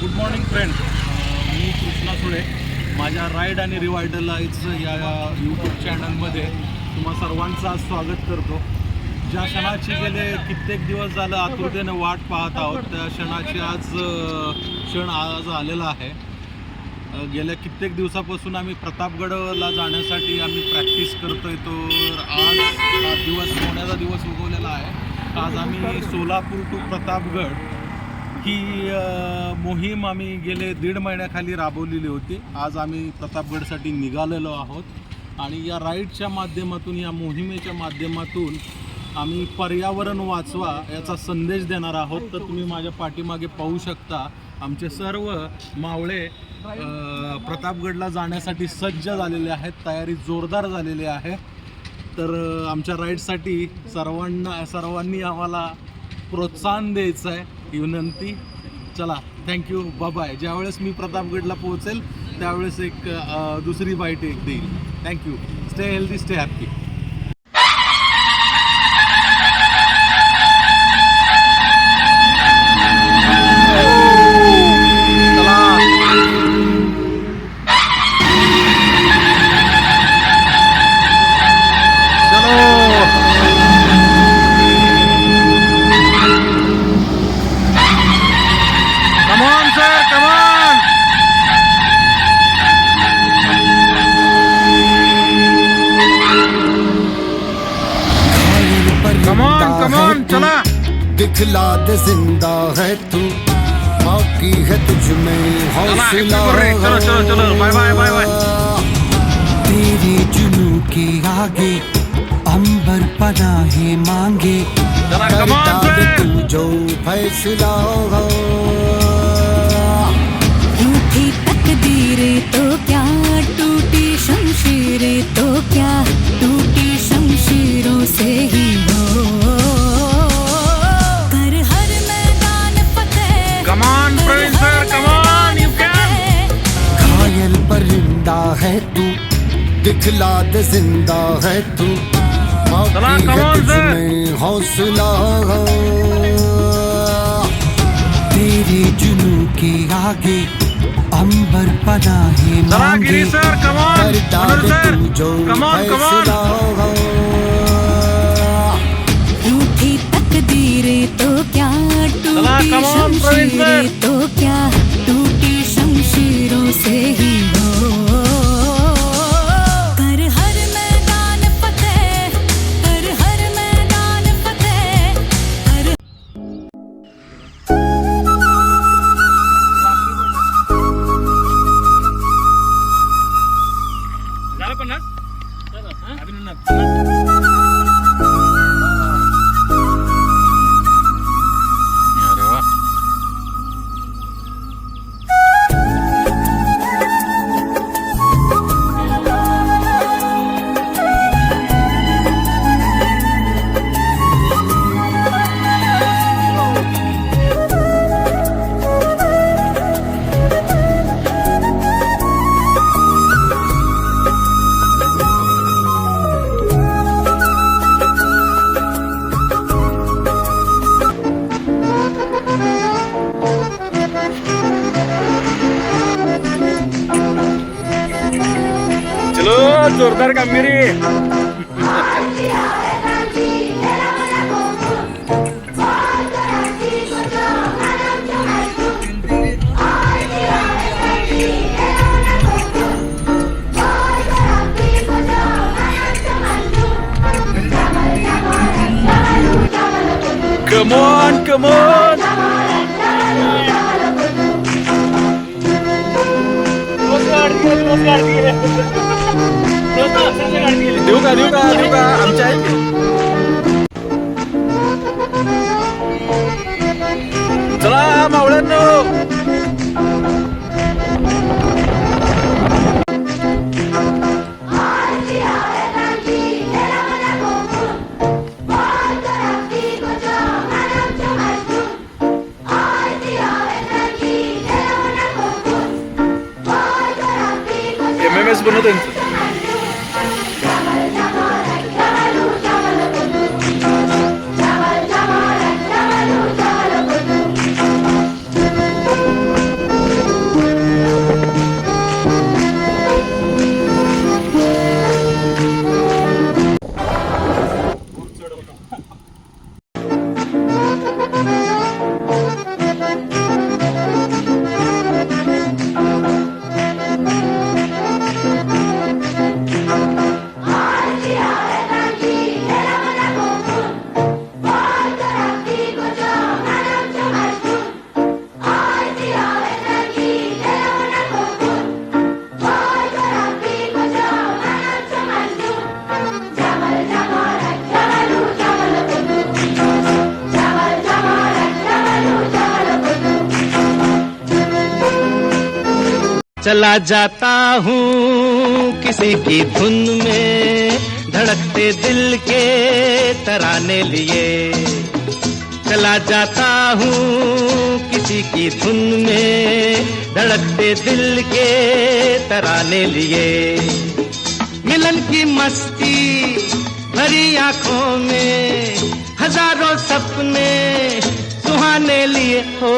Good morning friend मी कृष्णा सुळे. माझ्या ride आणि रिवायडलाइज या यूट्यूब चॅनलमध्ये तुम्हा सर्वांचं स्वागत करतो. ज्या क्षणाची गेले कित्येक दिवस झालं आतुरतेनं वाट पाहत आहोत. त्या क्षणाची आज क्षण आज आलेला आहे. गेल्या कित्येक दिवसापासून आम्ही प्रतापगडला जाण्यासाठी आम्ही प्रॅक्टिस करतोय. तर आज दिवस सोन्याचा दिवस उगवलेला आहे. आज आम्ही सोलापूर टू प्रतापगड ही मोहीम आम्ही गेले दीड महिन्याखाली राबवलेली होती. आज आम्ही प्रतापगडसाठी निघालेलो आहोत. आणि या राईडच्या माध्यमातून या मोहिमेच्या माध्यमातून आम्ही पर्यावरण वाचवा याचा संदेश देणार आहोत. तर तुम्ही माझ्या पाठीमागे पाहू शकता आमचे सर्व मावळे प्रतापगडला जाण्यासाठी सज्ज झालेले आहेत तयारी जोरदार झालेली आहे. तर आमच्या राईडसाठी सर्वांना सर्वांनी आम्हाला प्रोत्साहन द्यायचं आहे विनंती. चला थँक्यू बाय ज्यावेळेस मी प्रतापगडला पोहोचेल त्यावेळेस एक दुसरी बाईट एक देईल. Thank you stay healthy stay happy चला. दिखला दे ज़िंदा है तू। बाकी है तुझ में हौसला चलो चलो चलो। Bye bye bye bye. तेरे जुनू के आगे अंबर पनाहे मांगे। करता तू जो फैसला हो। है तू। दिखला दे ज़िंदा है तू। हौसला। तेरी जुनू के आगे अंबर पना ही मांगे। तू जो फैसला। रूठी तो क्या टूटी तो क्या Come on, come on. देऊ का देऊ का देऊ का आमच्या आहे चला मावळ्यांनो एम एम एस बनव चला जाता हूँ किसी की धुन में, धड़कते दिल के तराने लिए। चला जाता हूँ किसी की धुन में, धड़कते दिल के तराने लिए। मिलन की मस्ती भरी आँखों में, हज़ारों सपने सुहाने लिए। हो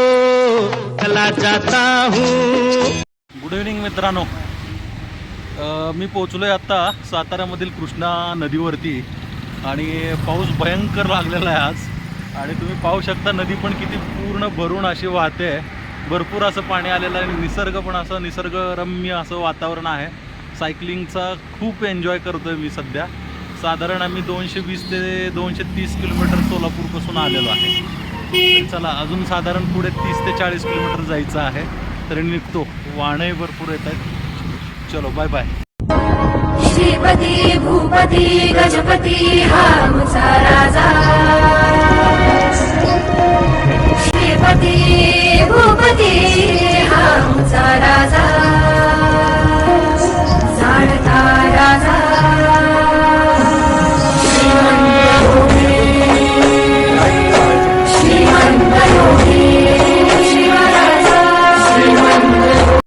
चला जाता हूँ गुड इव्हनिंग मित्रांनो. मी पोचलो आहे आत्ता साताऱ्यामधील कृष्णा नदीवरती. आणि पाऊस भयंकर लागलेला आहे आज. आणि तुम्ही पाहू शकता नदी पण किती पूर्ण भरून अशी वाहते आहे. भरपूर असं पाणी आलेलं आहे आणि निसर्ग पण असं निसर्गरम्य असं वातावरण आहे. सायकलिंगचा खूप एन्जॉय करतो आहे मी सध्या. साधारण आम्ही दोनशे वीस ते दोनशे तीस किलोमीटर सोलापूरपासून आलेलो आहे. चला अजून साधारण पुढे तीस ते चाळीस किलोमीटर जायचं आहे. तरी निघतो. वाणही भरपूर येत आहेत. चलो बाय बाय श्रीपती भूपती गजपती हा आमचा राजा. श्रीपती भूपती हा आमचा राजा.